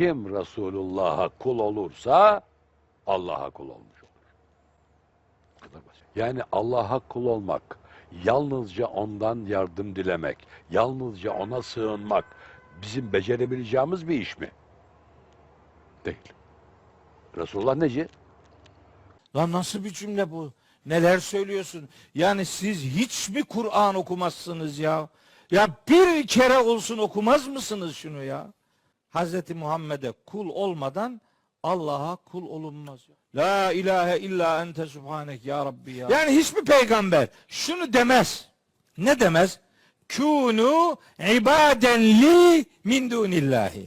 Kim Resulullah'a kul olursa Allah'a kul olmuş olur. Yani Allah'a kul olmak, yalnızca ondan yardım dilemek, yalnızca ona sığınmak bizim becerebileceğimiz bir iş mi? Değil. Resulullah neci? Lan nasıl bir cümle bu? Neler söylüyorsun? Yani siz hiç mi Kur'an okumazsınız ya? Ya bir kere olsun okumaz mısınız şunu ya? Hazreti Muhammed'e kul olmadan Allah'a kul olunmaz. La ilahe illa ente subhanek ya Rabbi ya. Yani hiçbir peygamber şunu demez. Ne demez? Kunu ibaden li min dunillahi.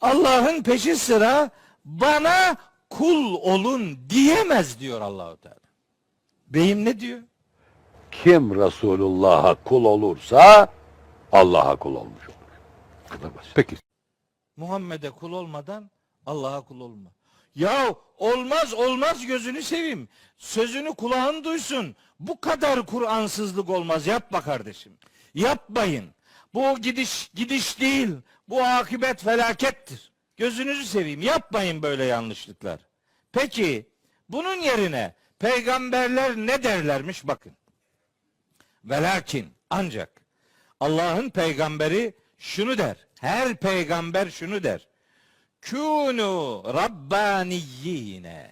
Allah'ın peşi sıra bana kul olun diyemez diyor Allahu Teala. Beyim ne diyor? Kim Resulullah'a kul olursa Allah'a kul olmuş olur. Bu kadar basit. Peki. Muhammed'e kul olmadan Allah'a kul olma. Ya olmaz olmaz gözünü seveyim. Sözünü kulağın duysun. Bu kadar Kur'ansızlık olmaz. Yapma kardeşim. Yapmayın. Bu gidiş gidiş değil. Bu akıbet felakettir. Gözünüzü seveyim. Yapmayın böyle yanlışlıklar. Peki bunun yerine peygamberler ne derlermiş bakın. Velakin ancak Allah'ın peygamberi şunu der. Her peygamber şunu der. Kunu rabbaniyine.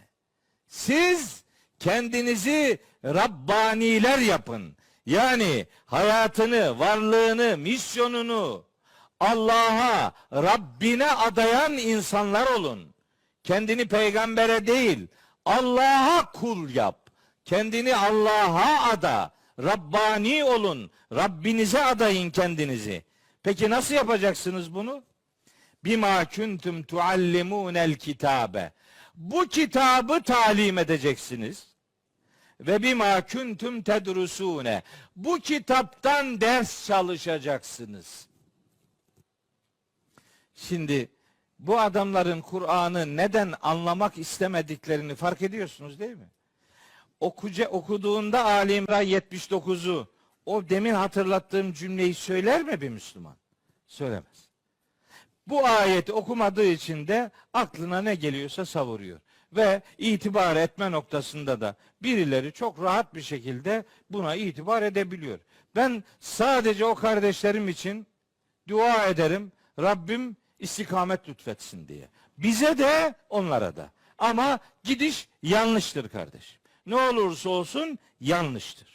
Siz kendinizi Rabbaniler yapın. Yani hayatını, varlığını, misyonunu Allah'a, Rabbine adayan insanlar olun. Kendini peygambere değil, Allah'a kul yap. Kendini Allah'a ada. Rabbani olun. Rabbinize adayın kendinizi. Peki nasıl yapacaksınız bunu? Bima kuntum tuallimunel kitabe. Bu kitabı talim edeceksiniz. Ve bima kuntum tedrusune. Bu kitaptan ders çalışacaksınız. Şimdi bu adamların Kur'an'ı neden anlamak istemediklerini fark ediyorsunuz değil mi? Okuca, okuduğunda Ali İmran 79'u o demin hatırlattığım cümleyi söyler mi bir Müslüman? Söylemez. Bu ayeti okumadığı için de aklına ne geliyorsa savuruyor. Ve itibar etme noktasında da birileri çok rahat bir şekilde buna itibar edebiliyor. Ben sadece o kardeşlerim için dua ederim. Rabbim istikamet lütfetsin diye. Bize de onlara da. Ama gidiş yanlıştır kardeşim. Ne olursa olsun yanlıştır.